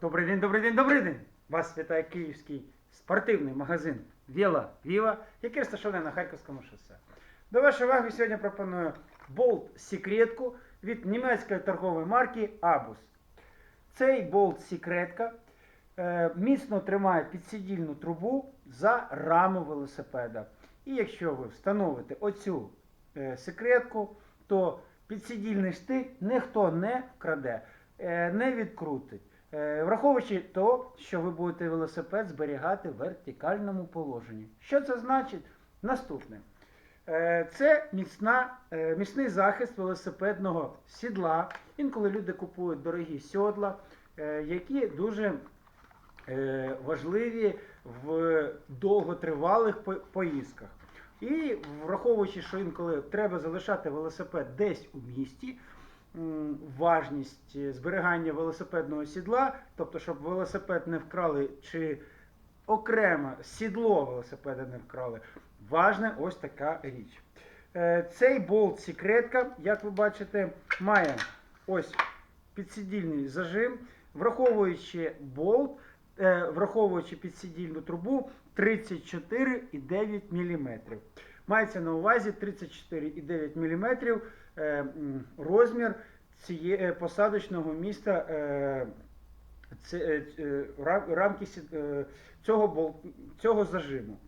Добрий день, добрий день, добрий день! Вас вітає київський спортивний магазин Віла Віва, який розташований на Харківському шосе. До вашої уваги сьогодні пропоную болт секретку від німецької торгової марки Abus. Цей болт секретка е, міцно тримає підсидільну трубу за раму велосипеда. І якщо ви встановите оцю е, секретку, то підсидільний штик ніхто не вкраде, е, не відкрутить. Е, Враховуючи то, що ви будете велосипед зберігати в вертикальному положенні. Що це значить? Наступне. Е, Це міцна, е, міцний захист велосипедного сідла. Інколи люди купують дорогі сьодла, е, які дуже важливі в довготривалих по- поїздках. І враховуючи, що інколи треба залишати велосипед десь у місті, важність е, зберігання велосипедного сідла, тобто, щоб велосипед не вкрали чи окремо сідло велосипеда не вкрали, важна ось така річ. Е, Цей болт секретка, як ви бачите, має ось підсидільний зажим, враховуючи болт, е, враховуючи підсидільну трубу 34,9 мм. Мається на увазі 34,9 мм е, розмір цієї е, посадочного міста це, е, рам- рамки цього, цього зажиму.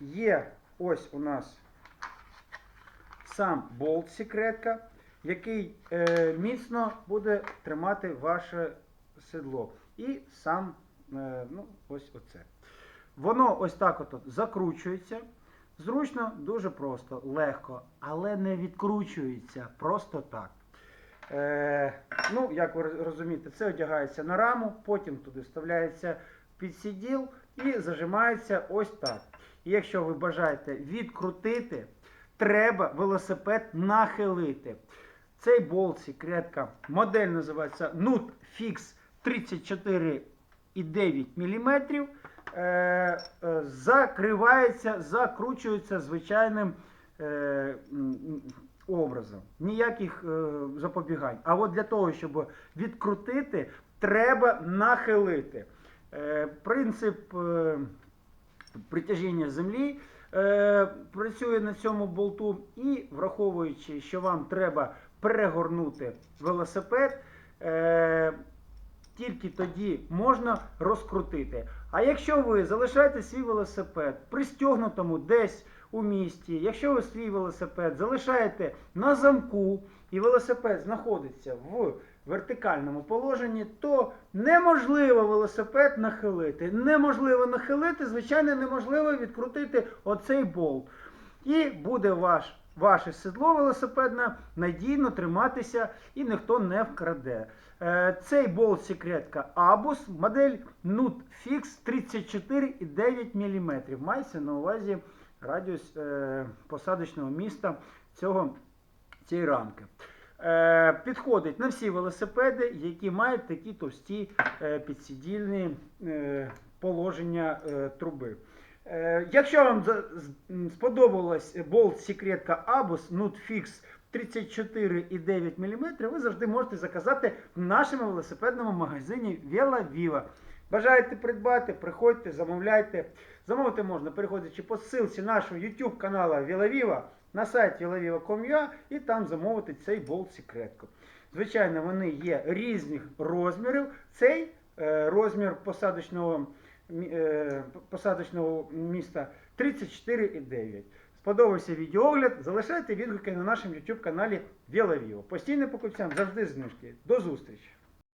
Є ось у нас сам болт секретка, який міцно буде тримати ваше седло. І сам, ну, ось оце. Воно ось так от закручується. Зручно, дуже просто, легко, але не відкручується просто так. Е, ну, як ви розумієте, це одягається на раму, потім туди вставляється підсіділ і зажимається ось так. І якщо ви бажаєте відкрутити, треба велосипед нахилити. Цей болт секретка, модель називається Nut Fix 34,9 мм. Е, е, закривається, закручується звичайним е, образом. Ніяких е, запобігань. А от для того, щоб відкрутити, треба нахилити. Е, принцип е, притяжіння землі е, працює на цьому болту, і враховуючи, що вам треба перегорнути велосипед, е, тільки тоді можна розкрутити. А якщо ви залишаєте свій велосипед пристягнутому десь у місті, якщо ви свій велосипед залишаєте на замку, і велосипед знаходиться в вертикальному положенні, то неможливо велосипед нахилити. Неможливо нахилити, звичайно, неможливо відкрутити оцей болт. І буде ваш, ваше седло велосипедне надійно триматися і ніхто не вкраде. Е, Цей болт секретка Abus, модель Nut Fix 34,9 мм. Мається на увазі радіус е, посадочного міста цього, цієї рамки. Е, підходить на всі велосипеди, які мають такі товсті підсидільні е, положення труби. Е, якщо вам сподобалась болт секретка Abus Nut Fix 34,9 мм, ви завжди можете заказати в нашому велосипедному магазині Vela Viva. Бажаєте придбати, приходьте, замовляйте. Замовити можна, переходячи по ссылці нашого YouTube каналу Vela Viva на сайт vilaviva.com.ua і там замовити цей болт секретку. Звичайно, вони є різних розмірів. Цей е, розмір посадочного, посадочного міста 34,9. Сподобався відеоогляд, залишайте відгуки на нашому YouTube каналі Вілавіо. Постійним покупцям завжди знижки. До зустрічі!